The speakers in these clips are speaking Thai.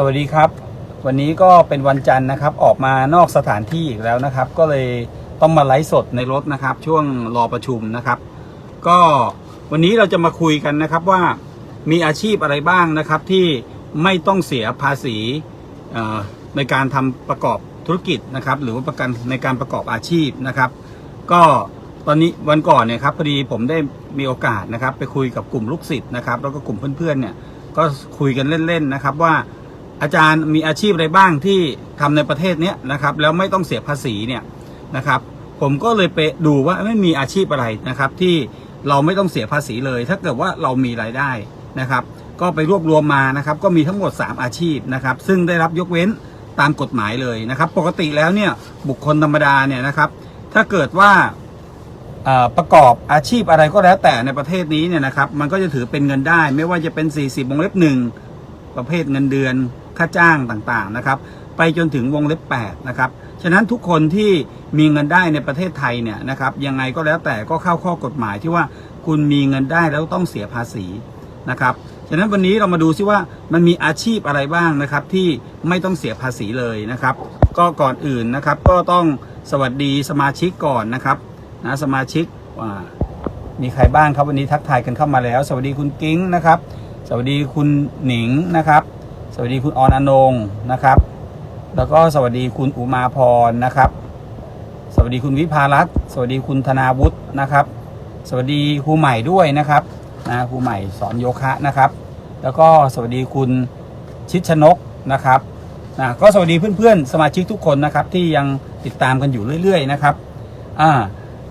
สวัสดีครับ วันนี้ก็เป็นวันจันทร์นะครับ ออกมานอกสถานที่อีกแล้วนะครับ ก็เลยต้องมาไลฟ์สดในรถนะครับ ช่วงรอประชุมนะครับ ก็วันนี้เราจะมาคุยกันนะครับว่ามีอาชีพอะไรบ้างนะครับที่ไม่ต้องเสียภาษีในการทำประกอบธุรกิจนะครับ หรือว่าประกันในการประกอบอาชีพนะครับ ก็ตอนนี้วันก่อนเนี่ยครับพอดีผมได้มีโอกาสนะครับ ไปคุยกับกลุ่มลูกศิษย์นะครับ แล้วก็กลุ่มเพื่อนๆเนี่ยก็คุยกันเล่นๆนะครับว่า อาจารย์มีอาชีพอะไรบ้างที่ทำในประเทศเนี้ยนะครับ แล้วไม่ต้องเสียภาษีเนี่ยนะครับ ผมก็เลยไปดูว่าไม่มีอาชีพอะไรนะครับ ที่เราไม่ต้องเสียภาษีเลย ถ้าเกิดว่าเรามีรายได้นะครับ ก็ไปรวบรวมมานะครับ ก็มีทั้งหมด 3 อาชีพนะครับ ซึ่งได้รับยกเว้นตามกฎหมายเลยนะครับ ปกติแล้วเนี่ยบุคคลธรรมดาเนี่ยนะครับ ถ้าเกิดว่าประกอบอาชีพอะไรก็แล้วแต่ในประเทศนี้เนี่ยนะครับ มันก็จะถือเป็นเงินได้ ไม่ว่าจะเป็น 40วงเล็บหนึ่งประเภทเงินเดือน ค่าจ้างต่างๆนะครับ ไปจนถึงวงเล็บ8นะครับ ฉะนั้นทุกคนที่มีเงินได้ในประเทศไทยเนี่ยนะครับยังไงก็แล้วแต่ก็เข้าข้อกฎหมายที่ว่าคุณมีเงินได้แล้วต้องเสียภาษีนะครับฉะนั้นวันนี้เรามาดูซิว่ามันมีอาชีพอะไรบ้างนะครับที่ไม่ต้องเสียภาษีเลยนะครับ ก็ก่อนอื่นนะครับก็ต้องสวัสดีสมาชิกก่อนนะครับนะสมาชิกว่ามีใครบ้างครับวันนี้ทักทายกันเข้ามาแล้ว สวัสดีคุณกิ้งนะครับ สวัสดีคุณหนิงนะครับ สวัสดีคุณออนอนงนะครับ แล้วก็สวัสดีคุณอุมาพรนะครับ สวัสดีคุณวิภารัตสวัสดีคุณธนาวุฒินะครับ สวัสดีครูใหม่ด้วยนะครับนะครูใหม่สอนโยคะนะครับ แล้วก็สวัสดีคุณชิดชนกนะครับนะก็สวัสดีเพื่อนๆ สมาชิกทุกคนนะครับที่ยังติดตามกันอยู่เรื่อย ๆ นะครับอ่า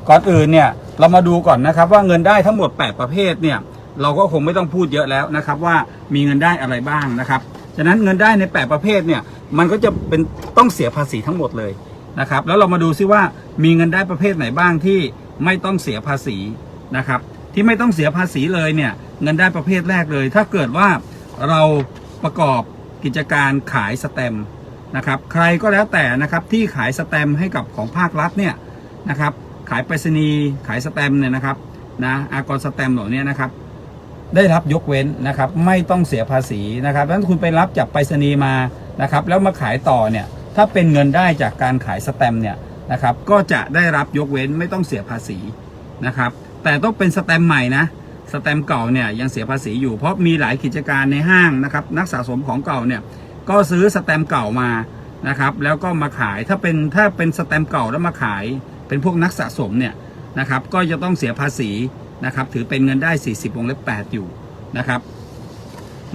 ก่อนอื่นเนี่ยเรามาดูก่อนนะครับว่าเงินได้ทั้งหมด 8 ประเภทเนี่ยเราก็คงไม่ต้องพูดเยอะแล้วนะครับว่ามีเงินได้อะไรบ้างนะครับ ฉะนั้นเงินได้ใน 8 ประเภทเนี่ยมันก็จะเป็นต้องเสียภาษีทั้งหมดเลยนะครับแล้วเรามาดูซิว่ามีเงินได้ประเภทไหนบ้างที่ไม่ต้องเสียภาษีนะครับที่ไม่ต้องเสียภาษีเลยเนี่ยเงินได้ประเภทแรกเลย ถ้าเกิดว่าเราประกอบกิจการขายสแตมนะครับใครก็แล้วแต่นะครับที่ขายสแตมให้กับของภาครัฐเนี่ยนะครับขายไปรษณีย์ขายสแตมเนี่ยนะครับนะอากรสแตมเหล่านี้นะครับ ได้รับยกเว้นนะครับไม่ต้องเสียภาษีนะครับดังนั้นคุณไปรับจากไปรษณีย์มานะครับแล้วมาขายต่อเนี่ยถ้าเป็นเงินได้จากการขายสแตมเนี่ยนะครับก็จะได้รับยกเว้นไม่ต้องเสียภาษีนะครับแต่ต้องเป็นสแตมใหม่นะสแตมเก่าเนี่ยยังเสียภาษีอยู่เพราะมีหลายกิจการในห้างนะครับนักสะสมของเก่าเนี่ยก็ซื้อสแตมเก่ามานะครับแล้วก็มาขายถ้าเป็นถ้าเป็นสแตมเก่าแล้วมาขาย เป็นพวกนักสะสมเนี่ยนะครับก็จะต้องเสียภาษี นะครับ ถือเป็นเงินได้ 40วงเล็บ8อยู่นะครับ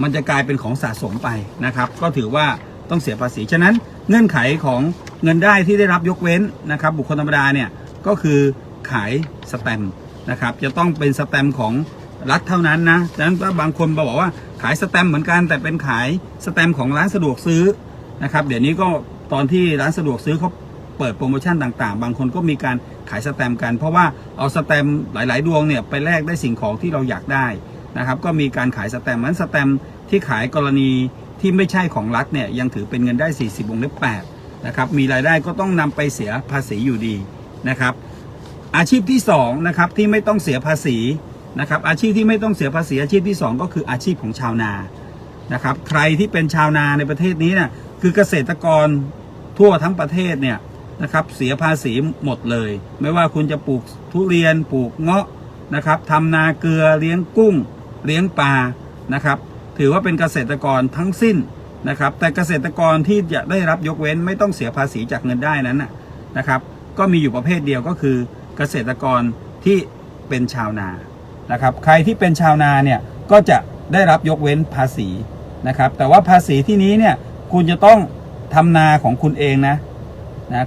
มันจะกลายเป็นของสะสมไปนะครับ ก็ถือว่าต้องเสียภาษี ฉะนั้นเงื่อนไขของเงินได้ที่ได้รับยกเว้นนะครับ บุคคลธรรมดาเนี่ยก็คือขายสแตมนะครับ จะต้องเป็นสแตมของรัฐเท่านั้นนะฉะนั้นบางคนบอกว่าขายสแตมเหมือนกัน แต่เป็นขายสแตมของร้านสะดวกซื้อนะครับ เดี๋ยวนี้ก็ตอนที่ร้านสะดวกซื้อเขา เปิดโปรโมชั่นต่างๆ บางคนก็มีการขายสแตมกัน เพราะว่าเอาสแตมหลาย ๆ ดวงเนี่ยไปแลกได้สิ่งของที่เราอยากได้นะครับ ก็มีการขายสแตมนั้นสแตมที่ขายกรณีที่ไม่ใช่ของรัฐเนี่ยยังถือเป็นเงินได้ 40วงเล็บ8นะครับ มีรายได้ก็ต้องนำไปเสียภาษีอยู่ดีนะครับ อาชีพที่2นะครับที่ไม่ต้องเสียภาษีนะครับ อาชีพที่ไม่ต้องเสียภาษีอาชีพที่ 2 ก็คืออาชีพของชาวนานะครับ ใครที่เป็นชาวนาในประเทศนี้นะคือเกษตรกรทั่วทั้งประเทศเนี่ย นะครับเสียภาษีหมดเลย ไม่ว่าคุณจะปลูกทุเรียนปลูกเงาะนะครับทำนาเกลือเลี้ยงกุ้ง เลี้ยงปลานะครับ ถือว่าเป็นเกษตรกรทั้งสิ้นนะครับ แต่เกษตรกรที่จะได้รับยกเว้นไม่ต้องเสียภาษีจากเงินได้นั้นนะครับ ก็มีอยู่ประเภทเดียวก็คือเกษตรกรที่เป็นชาวนานะครับ ใครที่เป็นชาวนาเนี่ยก็จะได้รับยกเว้นภาษีนะครับ แต่ว่าภาษีที่นี้เนี่ยคุณจะต้องทำนาของคุณเองนะนะ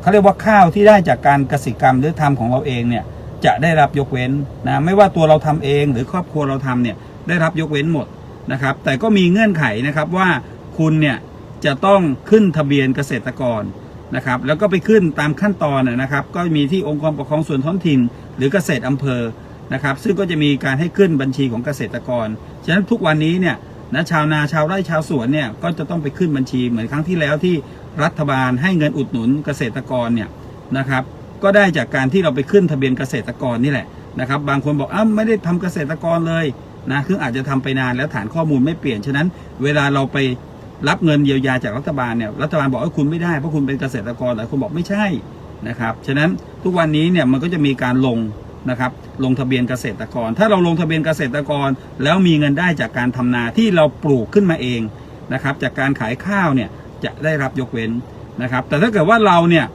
เขาเรียกว่าข้าวที่ได้จากการเกษตรกรรมหรือทำของเราเองเนี่ยจะได้รับยกเว้นนะไม่ว่าตัวเราทำเองหรือครอบครัวเราทำเนี่ยได้รับยกเว้นหมดนะครับ แต่ก็มีเงื่อนไขนะครับว่าคุณเนี่ยจะต้องขึ้นทะเบียนเกษตรกรนะครับแล้วก็ไปขึ้นตามขั้นตอนนะนะครับ ก็มีที่องค์กรปกครองส่วนท้องถิ่น หรือเกษตรอำเภอนะครับ ซึ่งก็จะมีการให้ขึ้นบัญชีของเกษตรกร ฉะนั้นทุกวันนี้เนี่ยนะชาวนาชาวไร่ชาวสวนเนี่ยก็จะต้องไปขึ้นบัญชีเหมือนครั้งที่แล้วที่ รัฐบาลให้เงินอุดหนุนเกษตรกรเนี่ยนะครับ ก็ได้จากการที่เราไปขึ้นทะเบียนเกษตรกรนี่แหละนะครับ บางคนบอกอ้าวไม่ได้ทำเกษตรกรเลยนะคืออาจจะทำไปนานแล้วฐานข้อมูลไม่เปลี่ยนฉะนั้น เวลาเราไปรับเงินเยียวยาจากรัฐบาลเนี่ยรัฐบาลบอกว่าคุณไม่ได้เพราะคุณเป็นเกษตรกรหลายคนบอกไม่ใช่นะครับฉะนั้นทุกวันนี้เนี่ยมันก็จะมีการลงนะครับลงทะเบียนเกษตรกร ถ้าเราลงทะเบียนเกษตรกร แล้วมีเงินได้จากการทำนาที่เราปลูกขึ้นมาเองนะครับจากการขายข้าวเนี่ย จะได้รับยกเว้นนะครับ แต่ถ้าเกิดว่าเราเนี่ย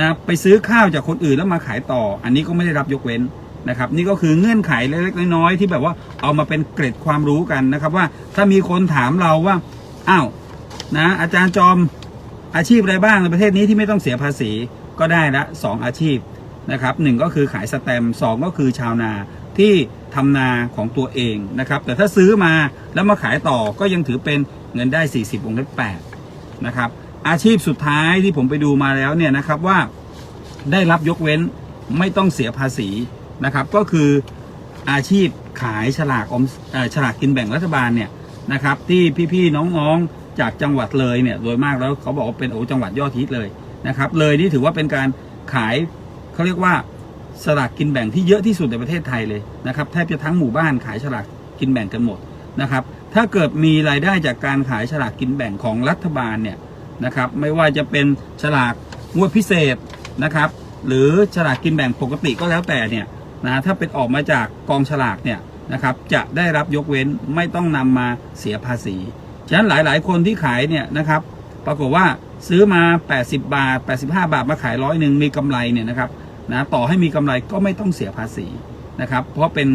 นะไปซื้อข้าวจากคนอื่นแล้วมาขายต่อ อันนี้ก็ไม่ได้รับยกเว้นนะครับ นี่ก็คือเงื่อนไขเล็กๆน้อยๆที่แบบว่าเอามาเป็นเกร็ดความรู้กันนะครับว่าถ้ามีคนถามเราว่าอ้าวนะอาจารย์จอมอาชีพอะไรบ้างในประเทศนี้ที่ไม่ต้องเสียภาษีก็ได้ละสองอาชีพนะครับหนึ่งก็คือขายสแตมสองก็คือชาวนาที่ทำนาของตัวเองนะครับ แต่ถ้าซื้อมาแล้วมาขายต่อก็ยังถือเป็นเงินได้ 40วงเล็บ8 นะครับ อาชีพสุดท้ายที่ผมไปดูมาแล้วเนี่ยนะครับว่าได้รับยกเว้นไม่ต้องเสียภาษีนะครับ ก็คืออาชีพขายฉลากอมเอ่อฉลากกินแบ่งรัฐบาลเนี่ยนะครับ ที่พี่ๆน้องๆจากจังหวัดเลยเนี่ยโดยมากแล้วเขาบอกว่าเป็นโอจังหวัดยอดฮิตเลยนะครับ เลยนี่ถือว่าเป็นการขายเขาเรียกว่าสลากกินแบ่งที่เยอะที่สุดในประเทศไทยเลยนะครับแทบจะทั้งหมู่บ้านขายฉลากกินแบ่งกันหมดนะครับ ถ้าเกิดมีรายได้จากการขายฉลากกินแบ่งของรัฐบาลเนี่ยนะครับไม่ว่าจะเป็นฉลากงวดพิเศษนะครับ หรือฉลากกินแบ่งปกติก็แล้วแต่เนี่ยนะถ้าเป็นออกมาจากกองฉลากเนี่ยนะครับจะได้รับยกเว้นไม่ต้องนำมาเสียภาษี ฉะนั้นหลายๆ คนที่ขายเนี่ยนะครับปรากฏว่าซื้อมา 80 บาท 85 บาทมาขายร้อยหนึ่งมีกำไรเนี่ยนะครับนะต่อให้มีกำไรก็ไม่ต้องเสียภาษีนะครับเพราะเป็น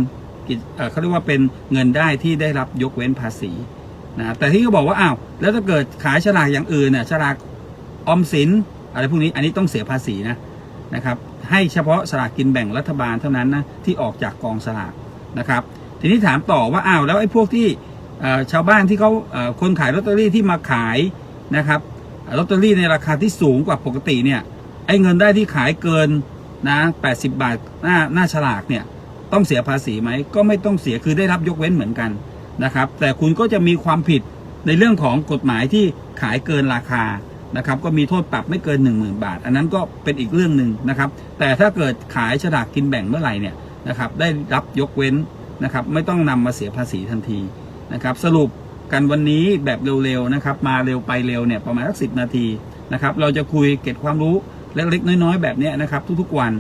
เขาเรียกว่าเป็นเงินได้ที่ได้รับยกเว้นภาษีนะแต่ที่เขาบอกว่าอ้าวแล้วถ้าเกิดขายฉลากอย่างอื่นเนี่ยฉลากออมสินอะไรพวกนี้อันนี้ต้องเสียภาษีนะนะครับให้เฉพาะสลากกินแบ่งรัฐบาลเท่านั้นนะที่ออกจากกองสลากนะครับ ทีนี้ถามต่อว่าอ้าวแล้วไอ้พวกที่ชาวบ้านที่เขาคนขายลอตเตอรี่ที่มาขายนะครับลอตเตอรี่ในราคาที่สูงกว่าปกติเนี่ยไอ้เงินได้ที่ขายเกินนะ80 บาทหน้าหน้าฉลากเนี่ย ต้องเสียภาษีไหมก็ไม่ต้องเสียคือได้รับยกเว้นเหมือนกันนะครับ แต่คุณก็จะมีความผิดในเรื่องของกฎหมายที่ขายเกินราคานะครับ ก็มีโทษปรับไม่เกิน 1 0,000 บาท อันนั้นก็เป็นอีกเรื่องหนึ่งนะครับ แต่ถ้าเกิดขายฉลากกินแบ่งเมื่อไหร่เนี่ยนะครับ ได้รับยกเว้นนะครับ ไม่ต้องนำมาเสียภาษีทันทีนะครับ สรุปกันวันนี้แบบเร็วๆนะครับ มาเร็วไปเร็วเนี่ยประมาณสักสินาทีนะครับ เราจะคุยเก็บความรู้เล็กๆน้อยๆ แบบนี้นะครับ ทุกๆวัน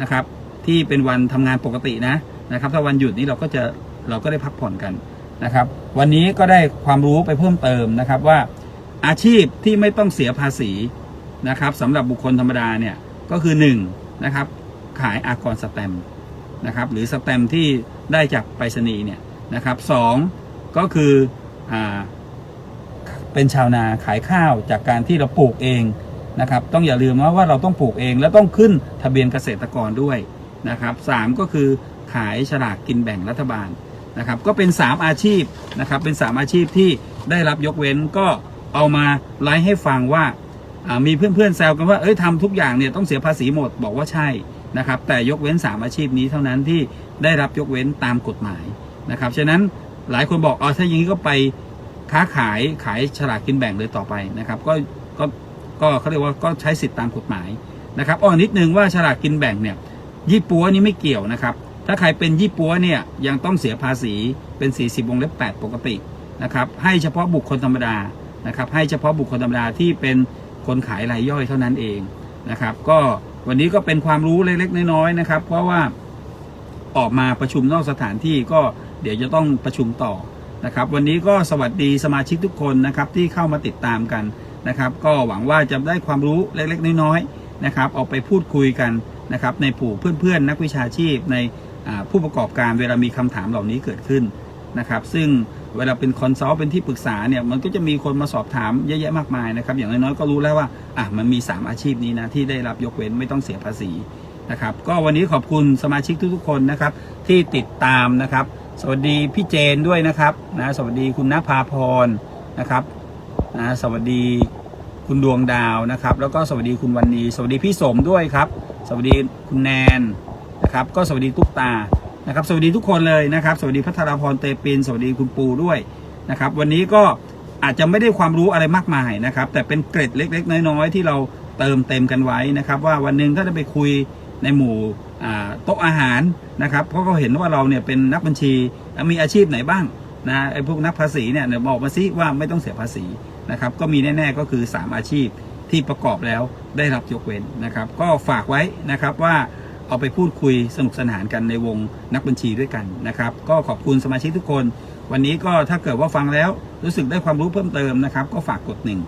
นะครับ ที่เป็นวันทำงานปกตินะนะครับ ถ้าวันหยุดนี้เราก็จะเราก็ได้พักผ่อนกันนะครับ วันนี้ก็ได้ความรู้ไปเพิ่มเติมนะครับว่าอาชีพที่ไม่ต้องเสียภาษีนะครับสำหรับบุคคลธรรมดาเนี่ยก็คือ1นะครับขายอากรสแตมนะครับหรือสแตมที่ได้จากไปรษณีย์เนี่ยนะครับสองก็คืออเป็นชาวนาขายข้าวจากการที่เราปลูกเองนะครับต้องอย่าลืมว่าว่าเราต้องปลูกเองและต้องขึ้นทะเบียนเกษตรกรด้วย นะครับสามก็คือขายฉลากกินแบ่งรัฐบาลนะครับก็เป็น 3 อาชีพนะครับเป็น 3 อาชีพที่ได้รับยกเว้นก็เอามาไลฟ์ให้ฟังว่าอ่ามีเพื่อนๆแซวกันว่าเอ้ยทำทุกอย่างเนี่ยต้องเสียภาษีหมดบอกว่าใช่นะครับแต่ยกเว้น 3 อาชีพนี้เท่านั้นที่ได้รับยกเว้นตามกฎหมายนะครับฉะนั้นหลายคนบอกอ๋อถ้าอย่างนี้ก็ไปค้าขายขายฉลากกินแบ่งเลยต่อไปนะครับก็ก็ก็เขาเรียกว่าก็ใช้สิทธิตามกฎหมายนะครับอ้อนิดนึงว่าฉลากกินแบ่งเนี่ย ยี่ปัวนี้ไม่เกี่ยวนะครับ ถ้าใครเป็นยี่ปัวเนี่ยยังต้องเสียภาษีเป็น 40วงเล็บ8 ปกตินะครับ ให้เฉพาะบุคคลธรรมดานะครับ ให้เฉพาะบุคคลธรรมดาที่เป็นคนขายรายย่อยเท่านั้นเองนะครับ ก็วันนี้ก็เป็นความรู้เล็กๆน้อยๆนะครับ เพราะว่าออกมาประชุมนอกสถานที่ก็เดี๋ยวจะต้องประชุมต่อนะครับ วันนี้ก็สวัสดีสมาชิกทุกคนนะครับที่เข้ามาติดตามกันนะครับ ก็หวังว่าจะได้ความรู้เล็กๆน้อยๆนะครับ เอาไปพูดคุยกัน นะครับในผู้เพื่อนๆ นักวิชาชีพในผู้ประกอบการเวลามีคำถามเหล่านี้เกิดขึ้นนะครับ ซึ่งเวลาเป็นคอนซัลท์เป็นที่ปรึกษาเนี่ยมันก็จะมีคนมาสอบถามเยอะแยะมากมายนะครับ อย่างน้อยๆก็รู้แล้วว่าอะมันมี 3 อาชีพนี้นะที่ได้รับยกเว้นไม่ต้องเสียภาษีนะครับ ก็วันนี้ขอบคุณสมาชิกทุกๆคนนะครับ ที่ติดตามนะครับ สวัสดีพี่เจนด้วยนะครับนะสวัสดีคุณนภาพรนะครับนะสวัสดีคุณดวงดาวนะครับ แล้วก็สวัสดีคุณวันนีสวัสดีพี่สมด้วยครับ สวัสดีคุณแนนนะครับ ก็สวัสดีตุ๊กตานะครับ สวัสดีทุกคนเลยนะครับ สวัสดีพัทรพรเตปิน สวัสดีคุณปูด้วยนะครับ วันนี้ก็อาจจะไม่ได้ความรู้อะไรมากมายนะครับ แต่เป็นเกร็ดเล็ก ๆ น้อยๆที่เราเติมเต็มกันไว้นะครับ ว่าวันหนึ่งถ้าจะไปคุยในหมู่โต๊ะอาหารนะครับเพราะเขาเห็นว่าเราเนี่ยเป็นนักบัญชีมีอาชีพไหนบ้างนะไอ้พวกนักภาษีเนี่ยเดี๋ยวบอกมาซิว่าไม่ต้องเสียภาษีนะครับก็มีแน่ ๆ ก็คือ 3 อาชีพ ที่ประกอบแล้วได้รับยกเว้นนะครับ ก็ฝากไว้นะครับว่าเอาไปพูดคุยสนุกสนานกันในวงนักบัญชีด้วยกันนะครับ ก็ขอบคุณสมาชิกทุกคน วันนี้ก็ถ้าเกิดว่าฟังแล้วรู้สึกได้ความรู้เพิ่มเติมนะครับ ก็ฝากกดหนึ่ง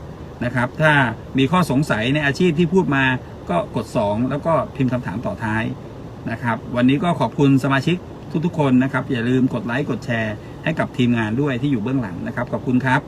นะครับ ถ้ามีข้อสงสัยในอาชีพที่พูดมาก็กด 2 แล้วก็พิมพ์คำถามต่อท้ายนะครับ วันนี้ก็ขอบคุณสมาชิกทุกๆคนนะครับ อย่าลืมกดไลค์กดแชร์ให้กับทีมงานด้วยที่อยู่เบื้องหลังนะครับ ขอบคุณครับ